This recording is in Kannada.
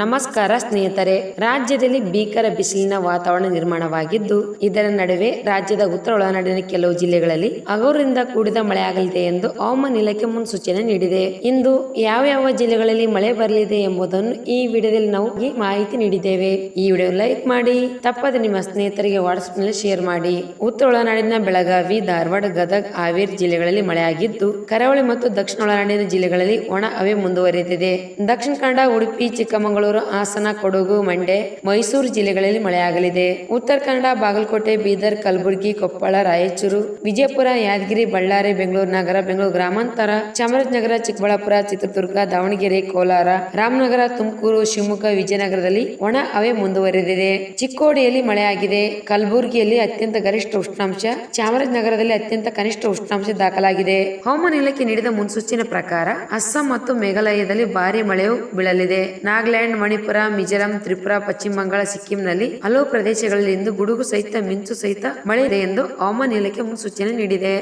ನಮಸ್ಕಾರ ಸ್ನೇಹಿತರೆ. ರಾಜ್ಯದಲ್ಲಿ ಭೀಕರ ಬಿಸಿಲಿನ ವಾತಾವರಣ ನಿರ್ಮಾಣವಾಗಿದ್ದು, ಇದರ ನಡುವೆ ರಾಜ್ಯದ ಉತ್ತರ ಒಳನಾಡಿನ ಕೆಲವು ಜಿಲ್ಲೆಗಳಲ್ಲಿ ಹಗುರದಿಂದ ಕೂಡಿದ ಮಳೆಯಾಗಲಿದೆ ಎಂದು ಹವಾಮಾನ ಇಲಾಖೆ ಮುನ್ಸೂಚನೆ ನೀಡಿದೆ. ಇಂದು ಯಾವ ಯಾವ ಜಿಲ್ಲೆಗಳಲ್ಲಿ ಮಳೆ ಬರಲಿದೆ ಎಂಬುದನ್ನು ಈ ವಿಡಿಯೋದಲ್ಲಿ ನಾವು ಈ ಮಾಹಿತಿ ನೀಡಿದ್ದೇವೆ. ಈ ವಿಡಿಯೋ ಲೈಕ್ ಮಾಡಿ, ತಪ್ಪದೆ ನಿಮ್ಮ ಸ್ನೇಹಿತರಿಗೆ ವಾಟ್ಸ್ಆಪ್ನಲ್ಲಿ ಶೇರ್ ಮಾಡಿ. ಉತ್ತರ ಒಳನಾಡಿನ ಬೆಳಗಾವಿ, ಧಾರವಾಡ, ಗದಗ, ಹಾವೇರಿ ಜಿಲ್ಲೆಗಳಲ್ಲಿ ಮಳೆಯಾಗಿದ್ದು, ಕರಾವಳಿ ಮತ್ತು ದಕ್ಷಿಣ ಒಳನಾಡಿನ ಜಿಲ್ಲೆಗಳಲ್ಲಿ ಒಣ ಹವೆ ಮುಂದುವರಿದಿದೆ. ದಕ್ಷಿಣ ಕನ್ನಡ, ಉಡುಪಿ, ಚಿಕ್ಕಮಗಳೂರು ಹಾಸನ, ಕೊಡಗು, ಮಂಡ್ಯ, ಮೈಸೂರು ಜಿಲ್ಲೆಗಳಲ್ಲಿ ಮಳೆಯಾಗಲಿದೆ. ಉತ್ತರ ಕನ್ನಡ, ಬಾಗಲಕೋಟೆ, ಬೀದರ್, ಕಲಬುರಗಿ, ಕೊಪ್ಪಳ, ರಾಯಚೂರು, ವಿಜಯಪುರ, ಯಾದಗಿರಿ, ಬಳ್ಳಾರಿ, ಬೆಂಗಳೂರು ನಗರ, ಬೆಂಗಳೂರು ಗ್ರಾಮಾಂತರ, ಚಾಮರಾಜನಗರ, ಚಿಕ್ಕಬಳ್ಳಾಪುರ, ಚಿತ್ರದುರ್ಗ, ದಾವಣಗೆರೆ, ಕೋಲಾರ, ರಾಮನಗರ, ತುಮಕೂರು, ಶಿವಮೊಗ್ಗ, ವಿಜಯನಗರದಲ್ಲಿ ಒಣ ಹವೆ ಮುಂದುವರೆದಿದೆ. ಚಿಕ್ಕೋಡಿಯಲ್ಲಿ ಮಳೆಯಾಗಿದೆ. ಕಲಬುರಗಿಯಲ್ಲಿ ಅತ್ಯಂತ ಗರಿಷ್ಠ ಉಷ್ಣಾಂಶ, ಚಾಮರಾಜನಗರದಲ್ಲಿ ಅತ್ಯಂತ ಕನಿಷ್ಠ ಉಷ್ಣಾಂಶ ದಾಖಲಾಗಿದೆ. ಹವಾಮಾನ ಇಲಾಖೆ ನೀಡಿದ ಮುನ್ಸೂಚನೆ ಪ್ರಕಾರ ಅಸ್ಸಾಂ ಮತ್ತು ಮೇಘಾಲಯದಲ್ಲಿ ಭಾರಿ ಮಳೆಯು ಬೀಳಲಿದೆ. ನಾಗಾಲ್ಯಾಂಡ್ ಮಣಿಪುರ, ಮಿಜೋರಾಂ, ತ್ರಿಪುರ, ಪಶ್ಚಿಮ ಬಂಗಾಳ, ಸಿಕ್ಕಿಂನಲ್ಲಿ ಹಲವು ಪ್ರದೇಶಗಳಲ್ಲಿ ಇಂದು ಗುಡುಗು ಸಹಿತ, ಮಿಂಚು ಸಹಿತ ಮಳೆ ಇದೆ ಎಂದು ಹವಾಮಾನ ಇಲಾಖೆ ಮುನ್ಸೂಚನೆ ನೀಡಿದೆ.